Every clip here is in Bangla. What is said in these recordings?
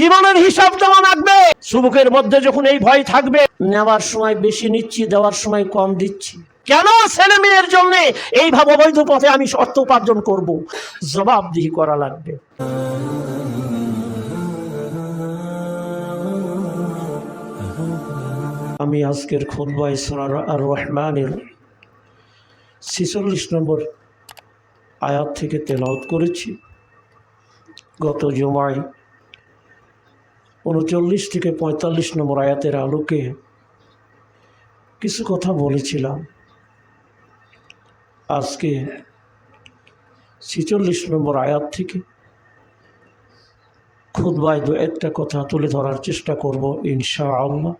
জীবনের হিসাব দেওয়া লাগবে। সুবুকের মধ্যে যখন এই ভয় থাকবে, নেওয়ার সময় বেশি নিচ্ছি, দেওয়ার সময় কম দিচ্ছি। কেন ছেলে মেয়ের জন্য এইভাবে অবৈধ পথে আমি অর্থ উপার্জন করব? জবাবদিহি করা লাগবে। আমি আজকের খুদ্বাই সোনার আর রহমানের ছিচল্লিশ নম্বর আয়াত থেকে তেলাওত করেছি। গত জমায় উনচল্লিশ থেকে পঁয়তাল্লিশ নম্বর আয়াতের আলোকে কিছু কথা বলেছিলাম। আজকে ছিচল্লিশ নম্বর আয়াত থেকে খুদ্বায় দু একটা কথা তুলে ধরার চেষ্টা করব ইনশা আল্লাহ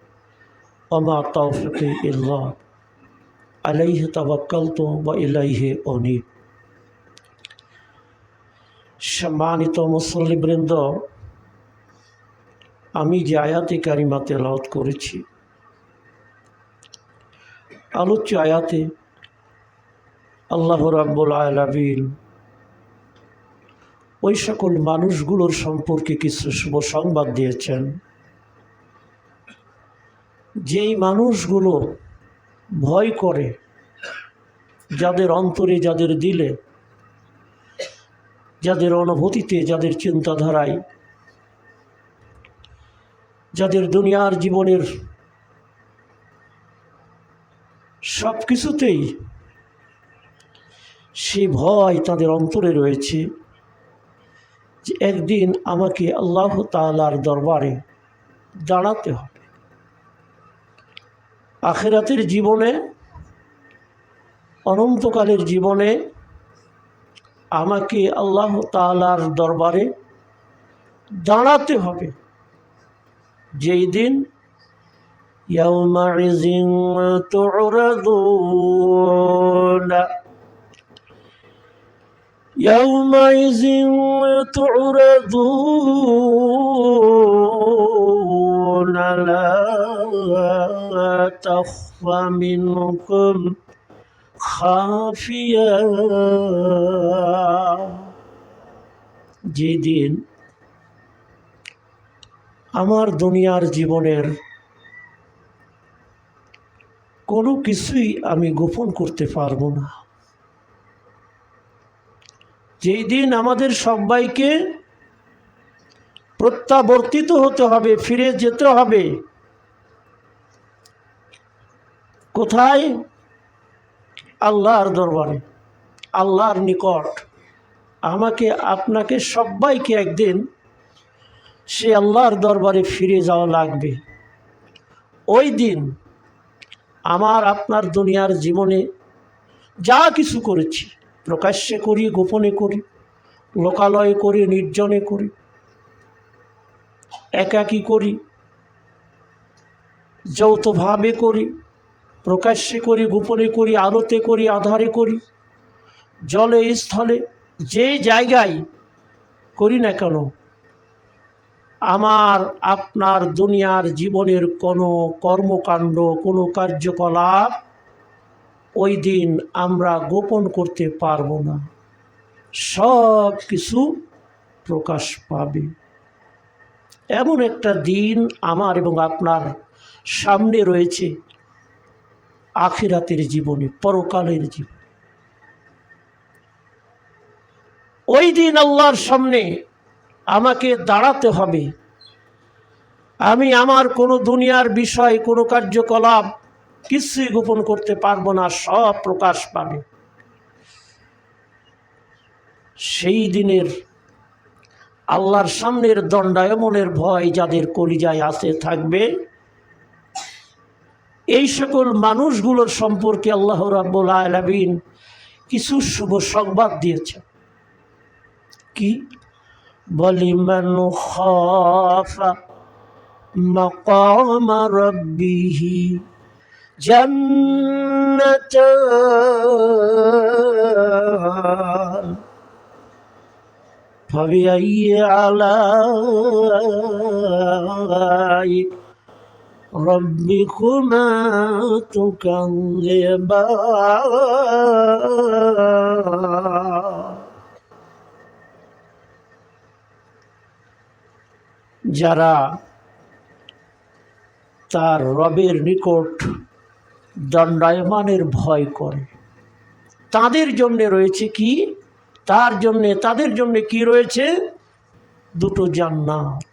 অমা তৌফিক ইল্লাহ। আলাইহে তাবাক্কালত বা ইলাইহে অনিব সম্মানিত মুসল্লিবৃন্দ আমি যে আয়াতে কারিমা তেলাওয়াত করেছি, আলোচ্য আয়াতে আল্লাহ রাব্বুল আলামিন ওই সকল মানুষগুলোর সম্পর্কে কিছু শুভ সংবাদ দিয়েছেন? যেই মানুষগুলো ভয় করে, যাদের অন্তরে, যাদের দিলে, যাদের অনুভূতিতে, যাদের চিন্তাধারায় যাদের দুনিয়ার জীবনের সব কিছুতেই সে ভয় তাদের অন্তরে রয়েছে যে একদিন আমাকে আল্লাহ তালার দরবারে দাঁড়াতে হবে। আখেরাতের জীবনে, অনন্তকালের জীবনে আমাকে আল্লাহ তালার দরবারে দাঁড়াতে হবে। যেই দিন يومئذ تعرضون يومئذ تعرضون لا تخفى منكم خافية যেদিন আমার দুনিয়ার জীবনের কোনো কিছুই আমি গোপন করতে পারব না। যেই দিন আমাদের সবাইকে প্রত্যাবর্তিত হতে হবে, ফিরে যেতে হবে, কোথায়? আল্লাহর দরবারে, আল্লাহর নিকট। আমাকে, আপনাকে সবাইকে একদিন সে আল্লাহর দরবারে ফিরে যাওয়া লাগবে। ওই দিন আমার আপনার দুনিয়ার জীবনে যা কিছু করেছি, প্রকাশ্যে করি, গোপনে করি, লোকালয়ে করি, নির্জনে করি, একাকী করি, যৌথভাবে করি, প্রকাশ্যে করি, গোপনে করি, আলোতে করি, আধারে করি, জলে, স্থলে, যে জায়গায় করি না কেন আমার, আপনার দুনিয়ার জীবনের কোনো কর্মকাণ্ড, কোনো কার্যকলাপ ওই দিন আমরা গোপন করতে পারব না। সব কিছু প্রকাশ পাবে। এমন একটা দিন আমার এবং আপনার সামনে রয়েছে আখিরাতের জীবনে, পরকালের জীবন। ওই দিন আল্লাহর সামনে আমাকে দাঁড়াতে হবে। আমি আমার কোনো দুনিয়ার বিষয়, কোনো কার্যকলাপ কিছুই গোপন করতে পারব না, সব প্রকাশ পাবে। সেই দিনের আল্লাহর সামনের দণ্ডায়মনের ভয় যাদের কলিজায় আসে থাকবে। এই সকল মানুষগুলোর সম্পর্কে আল্লাহ রাব্বুল আলামিন কিছু শুভ সংবাদ দিয়েছেন। কি? ولمن خاف مقام ربه جنتان فبأي آلاء ربكما تكذبان؟ যারা তার রবের নিকট দণ্ডায়মানের ভয় করে। তাদের জন্যে রয়েছে কি? তার জন্যে, তাদের জন্যে কি রয়েছে? দুটো জান্নাত।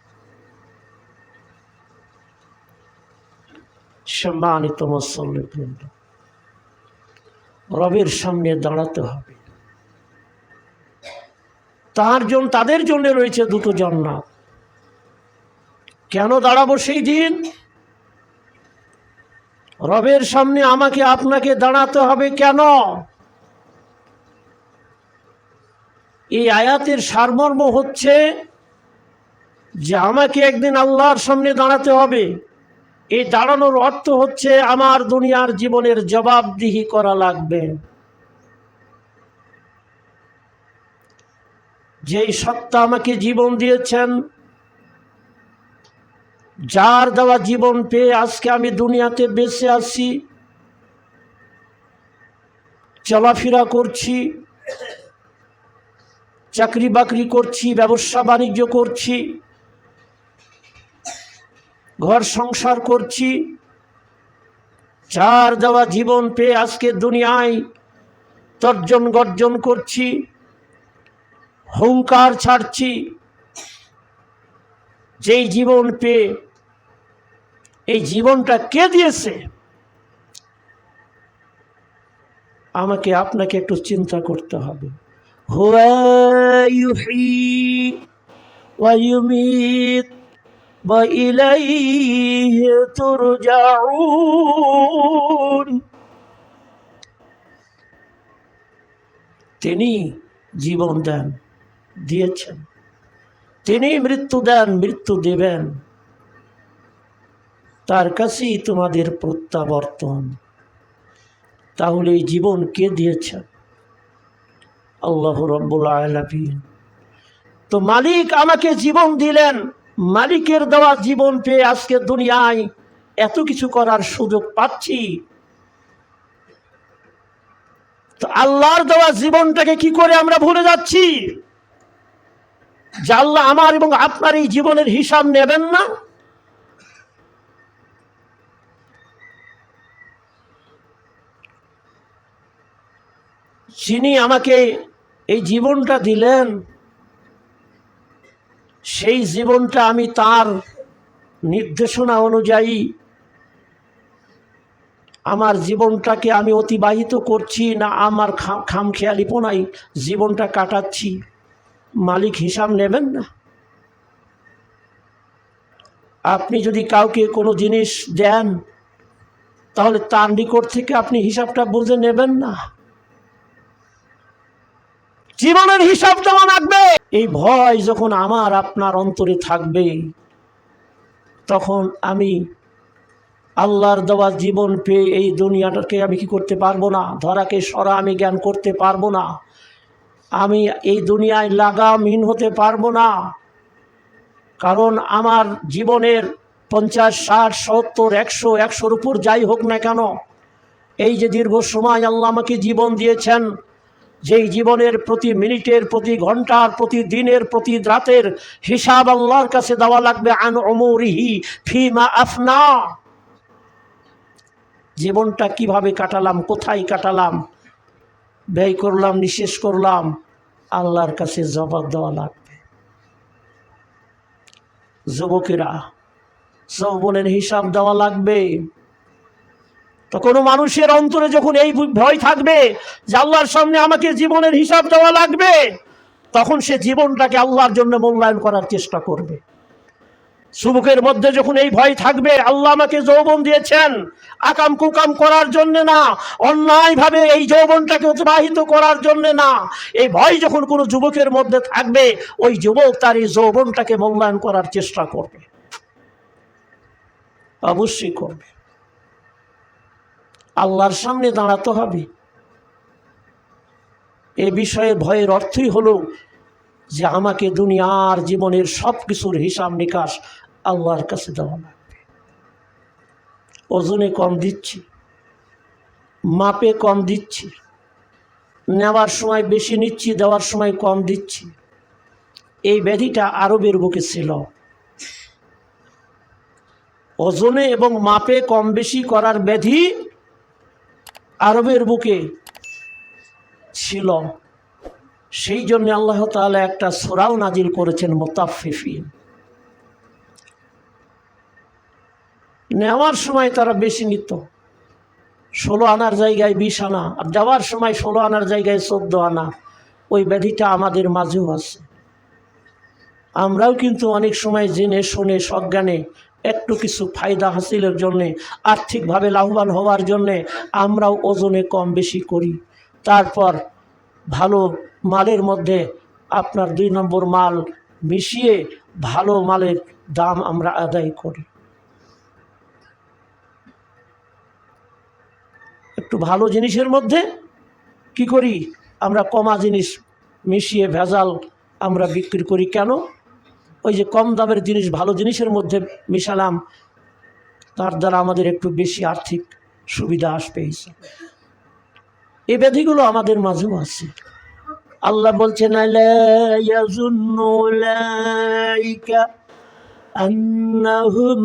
সম্মানিত মুসল্লিবৃন্দ, রবের সামনে দাঁড়াতে হবে। তার জন্য তাদের জন্য রয়েছে দুটো জান্নাত। কেন দাঁড়াবো সেই দিন? রবের সামনে আমাকে আপনাকে দাঁড়াতে হবে কেন? এই আয়াতের সারমর্ম হচ্ছে যে আমাকে একদিন আল্লাহর সামনে দাঁড়াতে হবে। এই দাঁড়ানোর অর্থ হচ্ছে আমার দুনিয়ার জীবনের জবাবদিহি করা লাগবে। যেই সত্তা আমাকে জীবন দিয়েছেন যার দেওয়া জীবন পেয়ে আজকে আমি দুনিয়াতে বেঁচে আছি, চলাফেরা করছি চাকরি বাকরি করছি, ব্যবসা বাণিজ্য করছি, ঘর সংসার করছি চার দেওয়া জীবন পেয়ে আজকে দুনিয়ায় তর্জন গর্জন করছি, হুঙ্কার ছাড়ছি, যেই জীবন পেয়ে এই জীবনটা কে দিয়েছে? আমাকে আপনাকে একটু চিন্তা করতে হবে। তিনি জীবন দেন দিয়েছেন। তিনি মৃত্যু দেন, মৃত্যু দেবেন। তার কাছেই তোমাদের প্রত্যাবর্তন। তাহলে এই জীবন কে দিয়েছেন আল্লাহ রব্বুল আলামিন। তো মালিক আমাকে জীবন দিলেন, মালিকের দেওয়া জীবন পেয়ে আজকে দুনিয়ায় এত কিছু করার সুযোগ পাচ্ছি। তো আল্লাহর দেওয়া জীবনটাকে কি করে আমরা ভুলে যাচ্ছি? যে আল্লাহ আমার এবং আপনার এই জীবনের হিসাব নেবেন না? যিনি আমাকে এই জীবনটা দিলেন, সেই জীবনটা আমি তার নির্দেশনা অনুযায়ী আমার জীবনটাকে আমি অতিবাহিত করছি, না আমার খামখেয়ালিপনাই জীবনটা কাটাচ্ছি। মালিক হিসাব নেবেন না। আপনি যদি কাউকে কোনো জিনিস দেন, তাহলে তার নিকট থেকে আপনি হিসাবটা বুঝে নেবেন না। জীবনের হিসাব জমা রাখবে, এই ভয় যখন আমার আপনার অন্তরে থাকবে, তখন আমি আল্লাহর দেওয়া জীবন পেয়ে এই দুনিয়াটাকে আমি কি করতে পারব না? ধরাকে সরা আমি জ্ঞান করতে পারব না। আমি এই দুনিয়ায় লাগামহীন হতে পারব না। কারণ আমার জীবনের পঞ্চাশ, ষাট, সত্তর, একশো, একশোর উপর যাই হোক না কেন, এই যে দীর্ঘ সময় আল্লাহ আমাকে জীবন দিয়েছেন যেই জীবনের প্রতি মিনিটের, প্রতি ঘণ্টার, প্রতি দিনের, প্রতি রাতের হিসাব আল্লাহর কাছে দেওয়া লাগবে, আন অমরিহি ফিমা আফনা। জীবনটা কীভাবে কাটালাম, কোথায় কাটালাম? ব্যয় করলাম, নিঃশেষ করলাম, আল্লাহর কাছে জবাব দেওয়া লাগবে। যুবকেরা, যৌবনের হিসাব দেওয়া লাগবে। তো কোনো মানুষের অন্তরে যখন এই ভয় থাকবে যে আল্লাহর সামনে আমাকে জীবনের হিসাব দেওয়া লাগবে, তখন সে জীবনটাকে আল্লাহর জন্য মূল্যায়ন করার চেষ্টা করবে। যুবকের মধ্যে যখন এই ভয় থাকবে, আল্লাহ আমাকে যৌবন দিয়েছেন আকাম কুকাম করার জন্য না, অন্যায়ভাবে এই যৌবনটাকে অতিবাহিত করার জন্য না, এই ভয় যখন কোনো যুবকের মধ্যে থাকবে, ওই যুবক তার এই যৌবনটাকে মূল্যায়ন করার চেষ্টা করবে। অবশ্যই করবে। আল্লাহর সামনে দাঁড়াতে হবে। এ বিষয়ে ভয়ের অর্থই হলো যে আমাকে দুনিয়ার জীবনের সব কিছুর হিসাব নিকাশ আল্লাহর কাছে দেওয়া লাগবে। ওজনে কম দিচ্ছি, মাপে কম দিচ্ছি, নেওয়ার সময় বেশি নিচ্ছি, দেওয়ার সময় কম দিচ্ছি। এই ব্যাধিটা আরবের বুকে ছিল। ওজনে এবং মাপে কম বেশি করার ব্যাধি আরবের বুকে ছিল। সেই জন্য আল্লাহ তাআলা একটা সোরাও নাজিল করেছেন মোতাফিফিন নেওয়ার সময় তারা বেশি নিত। ষোলো আনার জায়গায় বিশ আনা, আর যাওয়ার সময় ষোলো আনার জায়গায় চোদ্দ আনা। ওই ব্যাধিটা আমাদের মাঝেও আছে। আমরাও কিন্তু অনেক সময় জেনে, শুনে, সজ্ঞানে একটু কিছু ফায়দা হাসিলের জন্যে, আর্থিকভাবে লাভবান হওয়ার জন্যে আমরাও ওজনে কম বেশি করি। তারপর ভালো মালের মধ্যে আপনার দুই নম্বর মাল মিশিয়ে ভালো মালের দাম আমরা আদায় করি। একটু ভালো জিনিসের মধ্যে কি করি? আমরা কমা জিনিস মিশিয়ে ভেজাল আমরা বিক্রি করি কেন? ওই যে কম দামের জিনিস, ভালো জিনিসের মধ্যে মিশালাম, তার দ্বারা আমাদের একটু বেশি আর্থিক সুবিধা আসবে এই ব্যাধিগুলো আমাদের মাঝেও আছে। আল্লাহ বলছেন আন্নাহুম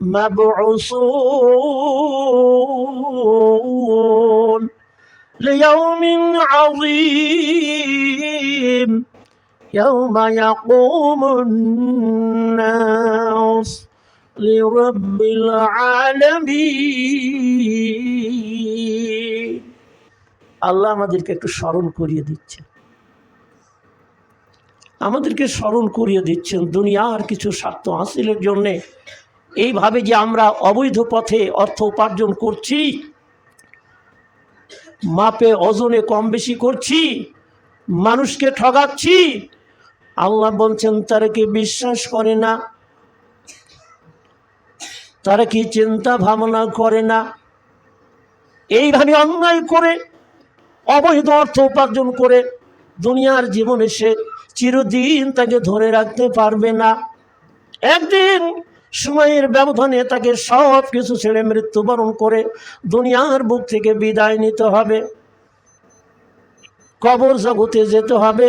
মাবউসুন يوم يقوم الناس لرب العالمين আল্লাহ আমাদেরকে একটু স্মরণ করিয়ে দিচ্ছেন আমাদেরকে স্মরণ করিয়ে দিচ্ছেন দুনিয়ার কিছু স্বার্থ হাসিলের জন্যে এইভাবে যে আমরা অবৈধ পথে অর্থ উপার্জন করছি মাপে ওজনে কম বেশি করছি মানুষকে ঠগাচ্ছি আল্লাহ বলছেন, তারা কি বিশ্বাস করে না? তারা কি চিন্তা ভাবনা করে না? এইভাবে অন্যায় করে, অবৈধ অর্থ উপার্জন করে দুনিয়ার জীবনে সে চিরদিন তাকে ধরে রাখতে পারবে না। একদিন সময়ের ব্যবধানে তাকে সব কিছু ছেড়ে মৃত্যুবরণ করে দুনিয়ার বুক থেকে বিদায় নিতে হবে, কবর জগতে যেতে হবে।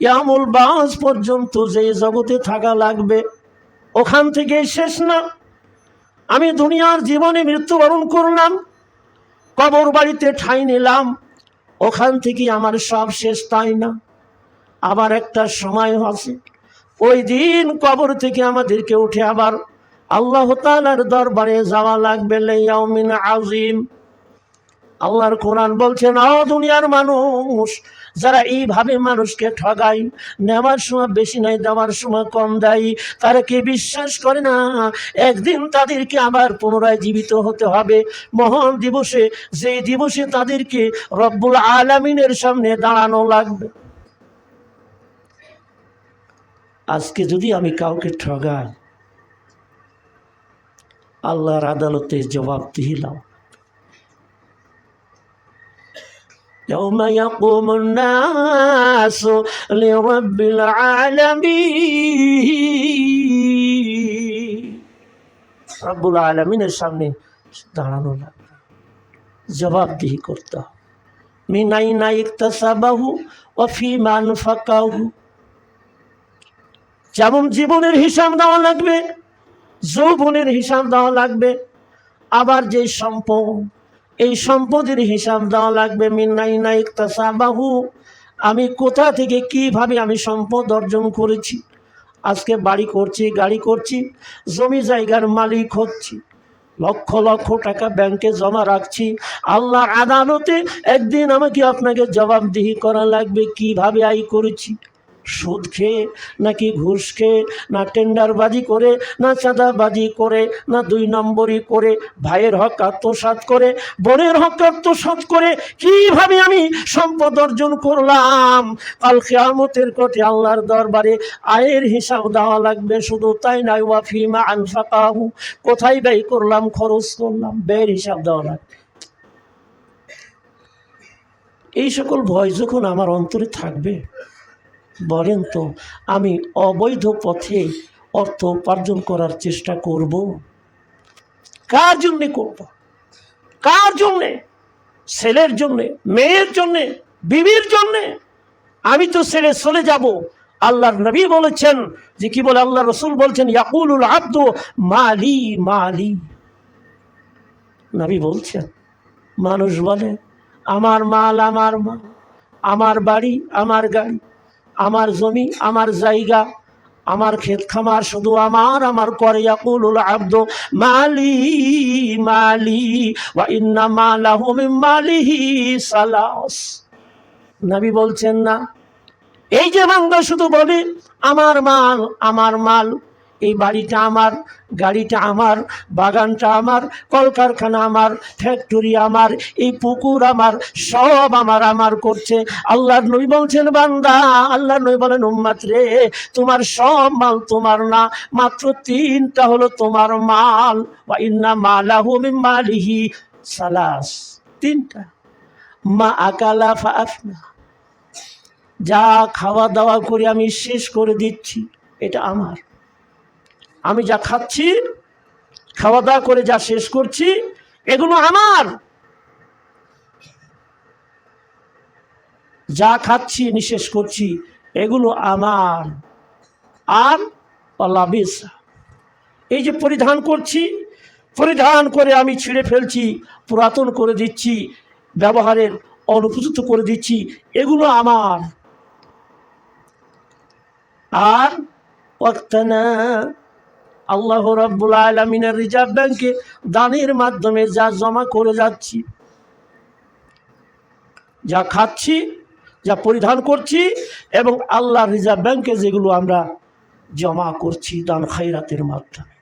ইয়ামুল বাস পর্যন্ত যে জগতে থাকা লাগবে, ওখান থেকে শেষ না। আমি দুনিয়ার জীবনে মৃত্যুবরণ করলাম, কবর বাড়িতে ঠাঁই নিলাম, ওখান থেকে আমার সব শেষ, তাই না? আবার একটা সময় আছে, ওই দিন কবর থেকে আমাদেরকে উঠে আবার আল্লাহ তালার দরবারে যাওয়া লাগবে লাইয়াউমিন আজিম আল্লাহর কোরআন বলছেন আ দুনিয়ার মানুষ, যারা এইভাবে মানুষকে ঠগাই নেওয়ার সময় বেশি নাই, দেওয়ার সময় কম দেয়, তারা কি বিশ্বাস করে না? একদিন তাদেরকে আবার পুনরায় জীবিত হতে হবে। মহান দিবসে যে দিবসে তাদেরকে রব্বুল আলামিনের সামনে দাঁড়ানো লাগবে। আজকে যদি আমি কাউকে ঠগাই, আল্লাহর আদালতে জবাব দিলাম يوم يقوم الناس لرب العالمين রব্বুল আলমিনের সামনে দাঁড়ানো লাগবে জবাবদিহি করতে হবে মিনাই নাইক তাসাবাহু অফি মান ফাকাহু যেমন জীবনের হিসাব দেওয়া লাগবে যৌবনের হিসাব দেওয়া লাগবে আবার যে সম্পদ এই সম্পদের হিসাব দেওয়া লাগবে মিন্নাই নাইক তাসাবাহু। আমি কোথা থেকে কীভাবে আমি সম্পদ অর্জন করেছি? আজকে বাড়ি করছি, গাড়ি করছি, জমি জায়গার মালিক হচ্ছি। লক্ষ লক্ষ টাকা ব্যাংকে জমা রাখছি। আল্লাহর আদালতে একদিন আমাকে আপনাকে জবাবদিহি করা লাগবে, কীভাবে আয় করেছি? সুদ খেয়ে নাকি ঘুষ খেয়ে না টেন্ডারবাজি করে, না চাঁদাবাজি করে, না দুই নম্বরই করে, ভাইয়ের হক আত্মসাৎ করে, বোনের হক আত্মসাৎ করে, কীভাবে আমি সম্পদ অর্জন করলাম? কাল খেয়ামতের কোটে আল্লাহর দরবারে আয়ের হিসাব দেওয়া লাগবে, শুধু তাই নয় ওয়াফিমা আনফাকাহু, কোথায় ব্যয় করলাম, খরচ করলাম, ব্যয়ের হিসাব দেওয়া লাগবে। এই সকল ভয় যখন আমার অন্তরে থাকবে বলেন তো, আমি অবৈধ পথে অর্থ উপার্জন করার চেষ্টা করব? কার জন্যে করব? কার জন্যে? ছেলের জন্যে? মেয়ের জন্যে? বিবির জন্যে? আমি তো ছেড়ে চলে যাব। আল্লাহর নবী বলেছেন, যে কি বলে আল্লাহ রসুল বলছেন, ইয়াকুলুল আব্দু মালি মালি। নবী বলছেন, মানুষ বলে, আমার মাল আমার মাল, আমার বাড়ি, আমার গাড়ি। আমার জমি, আমার জায়গা, আমার ক্ষেত খামার, শুধু আমার আমার করে ইয়াকুলুল আব্দ, মালি মালি, ওয়া ইন্না মালাহু মিন মালিহি সালাস। নবী বলছেন না, এই যে বান্দা শুধু বলে, আমার মাল আমার মাল এই বাড়িটা আমার, গাড়িটা আমার, বাগানটা আমার, কলকারখানা আমার ফ্যাক্টরি আমার, এই পুকুর আমার, সব আমার আমার করছে। আল্লাহর নই বলছেন, বান্দা, আল্লাহর নই বলেন, উম্মাত রে, তোমার সব মাল তোমার না, মাত্র তিনটা হলো তোমার মাল। বা ইন্না মালাহু মালিহি সালাস। তিনটা। মা আকালা ফাফনা যা খাওয়া দাওয়া করে আমি শেষ করে দিচ্ছি, এটা আমার। আমি যা খাচ্ছি খাওয়া দাওয়া করে যা শেষ করছি, এগুলো আমার। যা খাচ্ছি নিঃশেষ করছি, এগুলো আমার। আর এই যে পরিধান করছি, পরিধান করে আমি ছিঁড়ে ফেলছি, পুরাতন করে দিচ্ছি, ব্যবহারের অনুপযুক্ত করে দিচ্ছি, এগুলো আমার। আর ওয়াক্তানা আল্লাহ রাব্বুল আলমিনের রিজার্ভ ব্যাংকে দানের মাধ্যমে যা জমা করে যাচ্ছি, যা খাচ্ছি, যা পরিধান করছি এবং আল্লাহ রিজার্ভ ব্যাংকে যেগুলো আমরা জমা করছি দান খাইরাতের মাধ্যমে।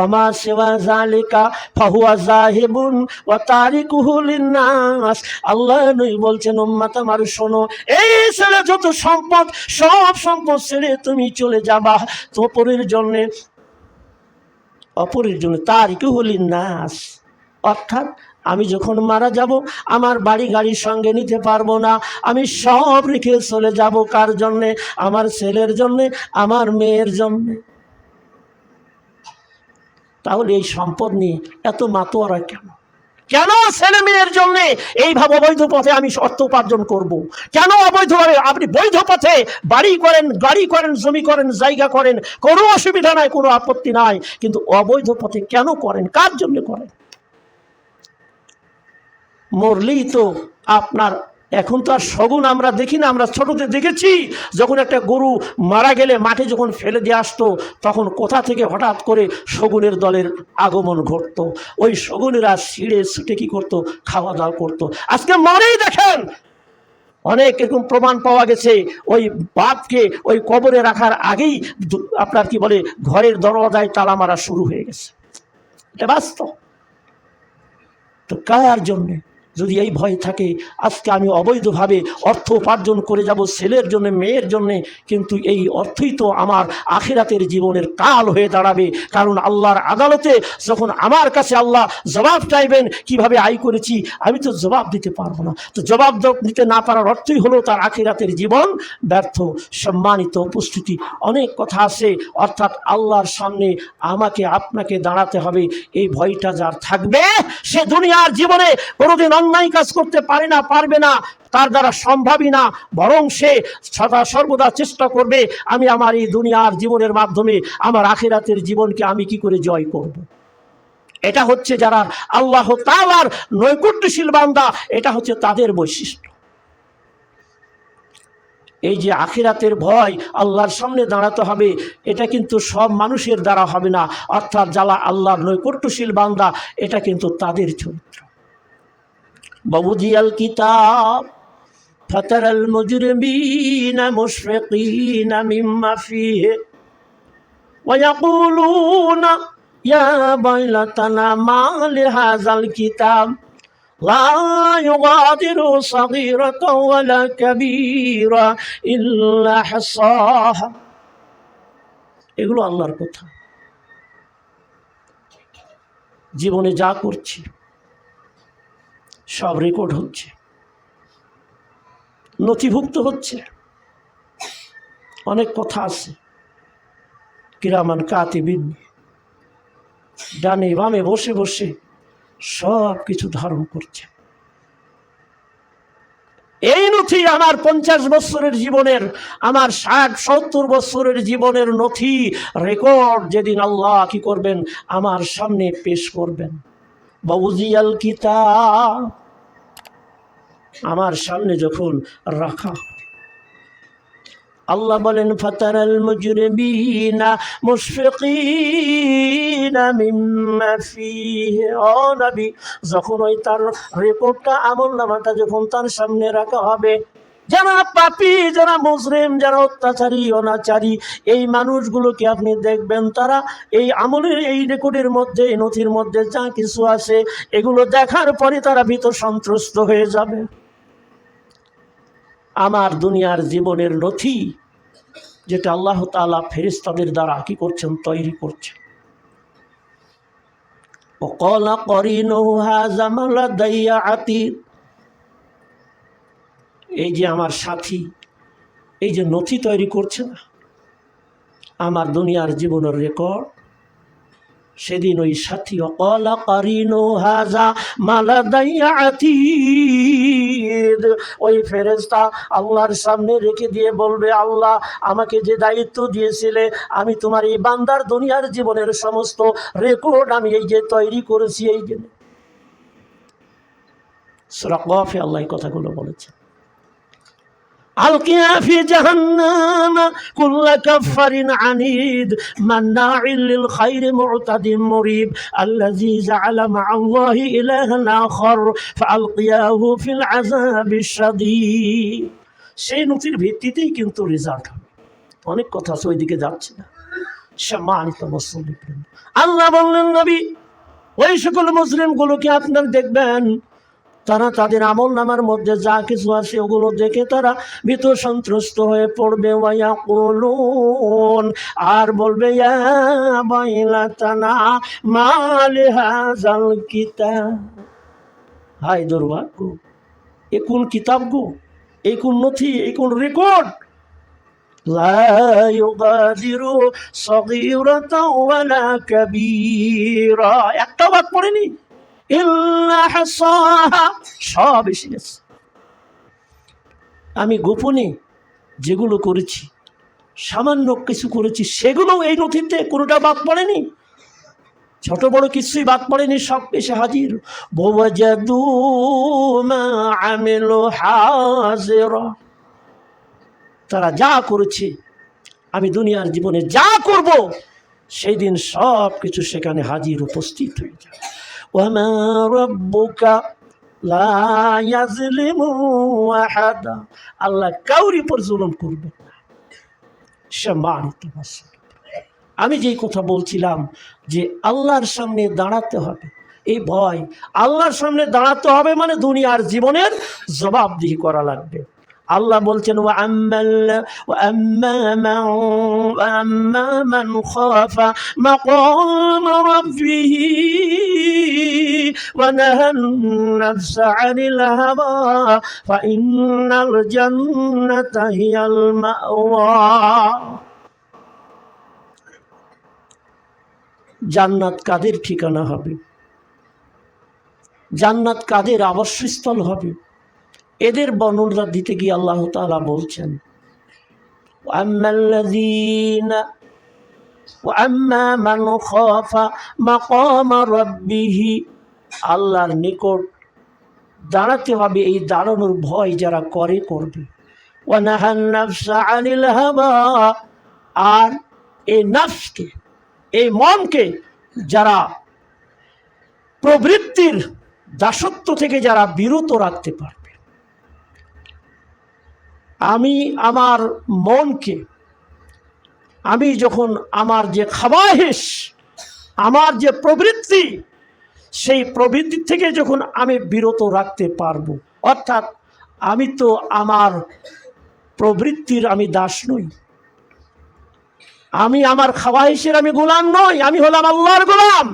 ওমা সেবা জালিকা ফাহুয়া জাহিবুন ওয়া তারিকুহু লিন্নাস। আল্লাহ নই বলছেন, উম্মাত আমার, শোনো, এই ছেলে যত সম্পদ, সব সম্পদ ছেড়ে তুমি চলে যাবা। তোপরের জন্য অপরের জন্য তারিখ হলি নাস অর্থাৎ আমি যখন মারা যাব, আমার বাড়ি গাড়ির সঙ্গে নিতে পারব না। আমি সব রেখে চলে যাব কার জন্যে? আমার ছেলের জন্যে, আমার মেয়ের জন্যে। তাহলে এই সম্পদ নিয়ে এত মাতোয়ারা কেন? কেন ছেলে মেয়ের জন্য এইভাবে অবৈধ পথে আমি অর্থ উপার্জন করব। কেন অবৈধভাবে আপনি বৈধ পথে বাড়ি করেন, গাড়ি করেন, জমি করেন, জায়গা করেন? কোনো অসুবিধা নাই, কোনো আপত্তি নাই। কিন্তু অবৈধ পথে কেন করেন? কার জন্য করেন? মরলেই তো আপনার এখন তো আর শগুন আমরা দেখি না, আমরা ছোটতে দেখেছি, যখন একটা গরু মারা গেলে মাঠে যখন ফেলে দিয়ে আসতো, তখন কোথা থেকে হঠাৎ করে শগুনের দলের আগমন ঘটতো? ওই শগুনেরা ছিঁড়ে ছুটে কি করতো? খাওয়া দাওয়া করতো। আজকে মরেই দেখেন! অনেক এরকম প্রমাণ পাওয়া গেছে, ওই বাপকে ওই কবরে রাখার আগেই আপনার কি বলে, ঘরের দরওয়াজায় তালা মারা শুরু হয়ে গেছে। এটা বাস্তব। তো কার জন্যে? যদি এই ভয় থাকে, আজকে আমি অবৈধভাবে অর্থ উপার্জন করে যাব ছেলের জন্য, মেয়ের জন্যে, কিন্তু এই অর্থই তো আমার আখিরাতের জীবনের কাল হয়ে দাঁড়াবে। কারণ আল্লাহর আদালতে যখন আমার কাছে আল্লাহ জবাব চাইবেন, কীভাবে আয় করেছি, আমি তো জবাব দিতে পারব না। তো জবাব দিতে না পারার অর্থই হলো তার আখিরাতের জীবন ব্যর্থ, সম্মানিত উপস্থিতি। অনেক কথা আছে, অর্থাৎ আল্লাহর সামনে আমাকে, আপনাকে দাঁড়াতে হবে। এই ভয়টা যার থাকবে, সে দুনিয়ার জীবনে কোনোদিন অন্যায় কাজ করতে পারে না, পারবে না, তার দ্বারা সম্ভবই না। বরং সে সদা সর্বদা চেষ্টা করবে, আমি আমার এই দুনিয়ার জীবনের মাধ্যমে, আমার আখেরাতের জীবনকে আমি কি করে জয় করব। এটা হচ্ছে যারা আল্লাহ তালার নৈকট্যশীল বান্দা, এটা হচ্ছে তাদের বৈশিষ্ট্য। এই যে আখিরাতের ভয় আল্লাহর সামনে দাঁড়াতে হবে, এটা কিন্তু সব মানুষের দ্বারা হবে না। অর্থাৎ যারা আল্লাহর নৈকট্যশীল বান্দা, এটা কিন্তু তাদের চরিত্র। ববুদিয়াল কিতাব فترى المجرمين مشفقين مما فيه ويقولون يا ويلتنا ما لهذا الكتاب لا يغادر صغيرة ولا كبيرة إلا حصاها এগুলো আল্লাহর কথা জীবনে যা করছি সব রেকর্ড হচ্ছে। নথিভুক্ত হচ্ছে। অনেক কথা আছে। কিরামান কাতিবিন ডানে বামে বসে বসে সব কিছু ধারণ করছে। এই নথি আমার পঞ্চাশ বছরের জীবনের, আমার ষাট সত্তর বছরের জীবনের নথি রেকর্ড যেদিন আল্লাহ কি করবেন, আমার সামনে পেশ করবেন। বাবুজিয়াল কিতাব আমার সামনে যখন রাখা। আল্লাহ বলেন, ফাতারাল মুজরিমিনা মুশফিকিনা মিম্মা ফিহি। ও নবী, যখন ওই তার রিপোর্টটা, আমল নামাটা যখন তার সামনে রাখা হবে, যারা পাপী, যারা মুসলিম, যারা অত্যাচারী, অনাচারী, এই মানুষগুলোকে আপনি দেখবেন, তারা এই আমলের, এই রেকর্ডের মধ্যে, এই নথির মধ্যে যা কিছু আছে, এগুলো দেখার পরে তারা ভীত সন্ত্রস্ত হয়ে যাবে। আমার দুনিয়ার জীবনের নথি যেটা আল্লাহ তালা ফেরিস্তাদের দ্বারা কি করছেন তৈরি করছেন وقال قرينه هذا ما لدي عتيد এই যে আমার সাথী এই যে নথি তৈরি করছে না আমার দুনিয়ার জীবনের রেকর্ড সেদিন ওই সাথী অকলা কারিনো হাজা মালাদাইয়া আতীদ ওই ফেরেজটা আল্লাহর সামনে রেখে দিয়ে বলবে, আল্লাহ আমাকে যে দায়িত্ব দিয়েছিলে, আমি তোমার এই বান্দার দুনিয়ার জীবনের সমস্ত রেকর্ড আমি এই যে তৈরি করেছি, এই জন্য সুরাকফে আল্লাহ কথাগুলো বলেছে ألقيا في جهنم كل كفر عنيد مناع للخير معتد مريب الذي جعل مع الله إلها آخر فألقياه في العذاب الشديد সেই নথির ভিত্তিতেই কিন্তু রেজাল্ট হবে অনেক কথা আছে ওইদিকে যাচ্ছে না সম্মানিত মুসলিম আল্লাহ বললেন নবী ওই সকল মুসলিমগুলোকে আপনার দেখবেন তারা তাদের আমল নামার মধ্যে যা কিছু আছে ওগুলো দেখে তারা ভীত সন্ত্রস্ত হয়ে পড়বে ওয়া কুলুন আর বলবে ইয়া বাইলাতানা মাল হাজাল কিতাব হাই দুর্ভাগ্য এ কোন কিতাব গো এই কোন নথি এই কোন রেকর্ড لا يغادر صغيرة ولا كبيرة একটা বাদ পড়েনি ইল্লা হাসাহা সব এসে গেছে। আমি গোপনে যেগুলো করেছি, সামান্য কিছু করেছি, সেগুলো এই নথিতে কোনোটা বাদ পড়েনি। ছোট বড় কিছুই বাদ পড়েনি, সব এসে হাজির। তারা যা করেছে, আমি দুনিয়ার জীবনে যা করব, সেই দিন সব কিছু সেখানে হাজির উপস্থিত হয়ে যাবে। রব্বুকা লা ইয়াজলিমু আহাদা আল্লাহ কাউরি উপর জুলুম করবে সম্মানিত। আমি যেই কথা বলছিলাম যে আল্লাহর সামনে দাঁড়াতে হবে, এই ভয় আল্লাহর সামনে দাঁড়াতে হবে মানে দুনিয়ার জীবনের জবাবদিহি করা লাগবে আল্লাহ বলছেন ও আম্মা মান খাফা মাকাম রাব্বিহি ওয়া নাহান নাফসা আনিল হাওয়া ফাইন্নাল জান্নাতা হিয়াল মাওয়া. জান্নাত কাদের ঠিকানা হবে? জান্নাত কাদের আবাসস্থল হবে? এদের বর্ণনা দিতে গিয়ে আল্লাহ তালা বলছেন আল্লাহর নিকট দাঁড়াতে হবে এই দাঁড়ানোর ভয় যারা করে, করবে। আর এই নাফসকে, এই মনকে যারা প্রবৃত্তির দাসত্ব থেকে যারা বিরত রাখতে পারে আমি আমার মনকে, আমি যখন আমার যে খাবাহেস, আমার যে প্রবৃত্তি, সেই প্রবৃত্তি থেকে যখন আমি বিরত রাখতে পারব, অর্থাৎ আমি তো আমার প্রবৃত্তির আমি দাস নই আমি আমার খাওয়াইশের আমি গোলাম নই, আমি হলাম আল্লাহর গোলাম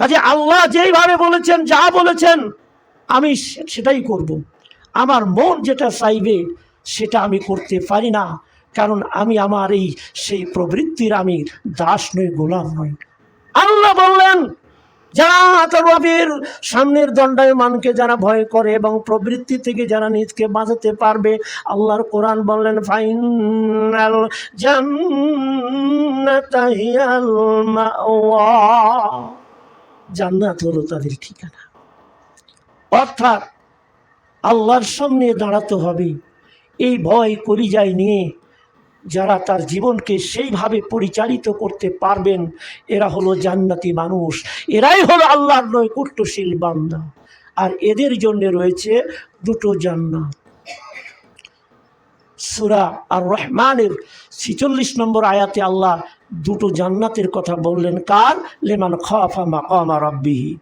কাজে আল্লাহ যেইভাবে বলেছেন, যা বলেছেন, আমি সেটাই করব। আমার মন যেটা চাইবে, সেটা আমি করতে পারি না। কারণ আমি আমার এই সেই প্রবৃত্তির আমি দাস নই, গোলাম নই। আল্লাহ বললেন, যারা তার রবের সামনের দণ্ডায়মানকে যারা ভয় করে এবং প্রবৃত্তি থেকে যারা নিজকে বাঁচাতে পারবে, আল্লাহর কোরআন বললেন, ফাইনাল জান্নাত হলো তাদের ঠিকানা। অর্থাৎ আল্লাহর সামনে দাঁড়াতে হবে। এই ভয় কলিজায় নিয়ে যারা তার জীবনকে সেইভাবে পরিচালিত করতে পারবেন, এরা হলো জান্নাতি মানুষ। এরাই হলো আল্লাহর নৈকট্যশীল বান্দা। আর এদের জন্য রয়েছে দুটো জান্নাত। সুরা আর রহমানের ছিচল্লিশ নম্বর আয়াতে আল্লাহ দুটো জান্নাতের কথা বললেন। কার? লেমান খাফা মাকামা রব্বিহি।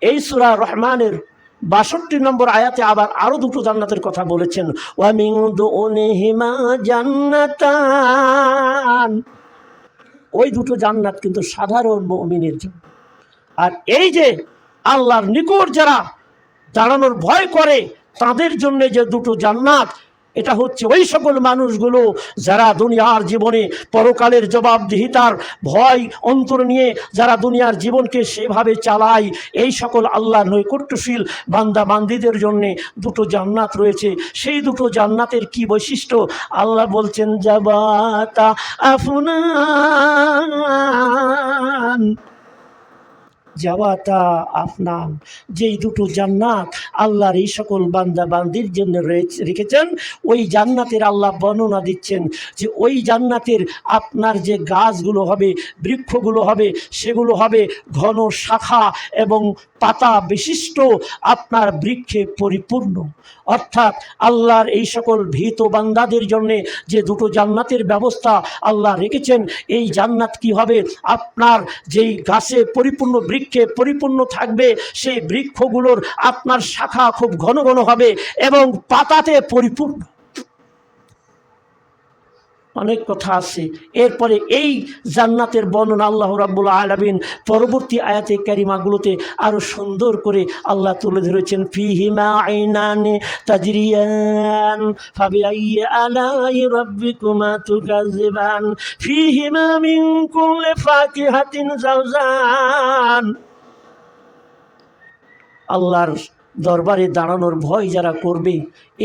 এই সুরা রহমানের বাষট্টি নম্বর আয়াতে আবার আরও দুটো জান্নাতের কথা বলেছেন। ওয়ামিং হিমা ওই দুটো জান্নাত কিন্তু সাধারণ মমিনের জন্য। আর এই যে আল্লাহর নিকট যারা দাঁড়ানোর ভয় করে, তাদের জন্য যে দুটো জান্নাত এটা হচ্ছে ওই সকল মানুষগুলো যারা দুনিয়ার জীবনে পরকালের জবাবদিহিতার ভয়, অন্তর নিয়ে যারা দুনিয়ার জীবনকে সেভাবে চালায়, এই সকল আল্লাহ নৈকট্যশীল বান্দা বান্দিদের জন্য দুটো জান্নাত রয়েছে। সেই দুটো জান্নাতের কি বৈশিষ্ট্য? আল্লাহ বলছেন, জাবাতা আফনান। জাওয়াতা আফনান। যেই দুটো জান্নাত আল্লাহর এই সকল বান্দা বান্দির জন্য রেখেছেন, ওই জান্নাতের আল্লাহ বর্ণনা দিচ্ছেন যে ওই জান্নাতের আপনার যে গাছগুলো হবে, বৃক্ষগুলো হবে, সেগুলো হবে ঘন শাখা এবং পাতা বিশিষ্ট আপনার বৃক্ষে পরিপূর্ণ। অর্থাৎ আল্লাহর এই সকল ভীত বান্দাদের জন্যে যে দুটো জান্নাতের ব্যবস্থা আল্লাহ রেখেছেন, এই জান্নাত কি হবে? আপনার যেই গাছে পরিপূর্ণ বৃক্ষে পরিপূর্ণ থাকবে সেই বৃক্ষগুলোর আপনার শাখা খুব ঘন ঘন হবে এবং পাতাতে পরিপূর্ণ। অনেক কথা আছে। এরপরে এই জান্নাতের বর্ণনা আল্লাহ রাব্বুল আলামিন পরবর্তী আয়াতে ক্যারিমাগুলোতে আরও সুন্দর করে আল্লাহ তুলে ধরেছেন আইনানে আল্লাহর দরবারে দাঁড়ানোর ভয় যারা করবে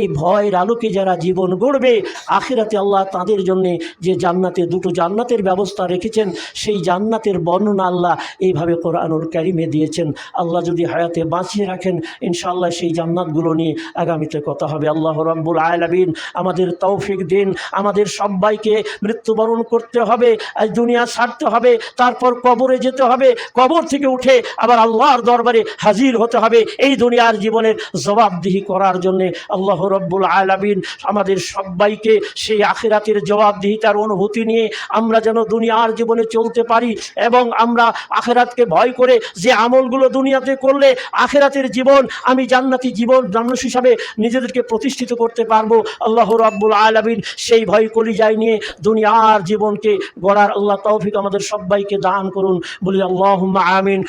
এই ভয়ের আলোকে যারা জীবন গড়বে, আখিরাতে আল্লাহ তাদের জন্যে যে জান্নাতে দুটো জান্নাতের ব্যবস্থা রেখেছেন, সেই জান্নাতের বর্ণনা আল্লাহ এইভাবে কোরআনুল ক্যারিমে দিয়েছেন। আল্লাহ যদি হায়াতে বাঁচিয়ে রাখেন, ইনশাআল্লাহ সেই জান্নাতগুলো নিয়ে আগামীতে কথা হবে। আল্লাহ রাব্বুল আলামিন আমাদের তৌফিক দিন, আমাদের সবাইকে মৃত্যুবরণ করতে হবে দুনিয়া ছাড়তে হবে, তারপর কবরে যেতে হবে, কবর থেকে উঠে আবার আল্লাহর দরবারে হাজির হতে হবে। এই দুনিয়ার জীবনের জবাবদিহি করার জন্যে আল্লাহ রব্বুল আলামিন আমাদের সবাইকে সেই আখিরাতের জবাবদিহিতার অনুভূতি নিয়ে আমরা যেন দুনিয়ার জীবনে চলতে পারি এবং আমরা আখেরাতকে ভয় করে যে আমলগুলো দুনিয়াতে করলে আখেরাতের জীবন আমি জান্নাতি জীবন মানুষ হিসাবে নিজেদেরকে প্রতিষ্ঠিত করতে পারব। আল্লাহ রাব্বুল আলামিন সেই ভয় কলিজায় নিয়ে দুনিয়ার জীবনকে গড়ার আল্লাহ তৌফিক আমাদের সবাইকে দান করুন। বলি আল্লাহ আমিন।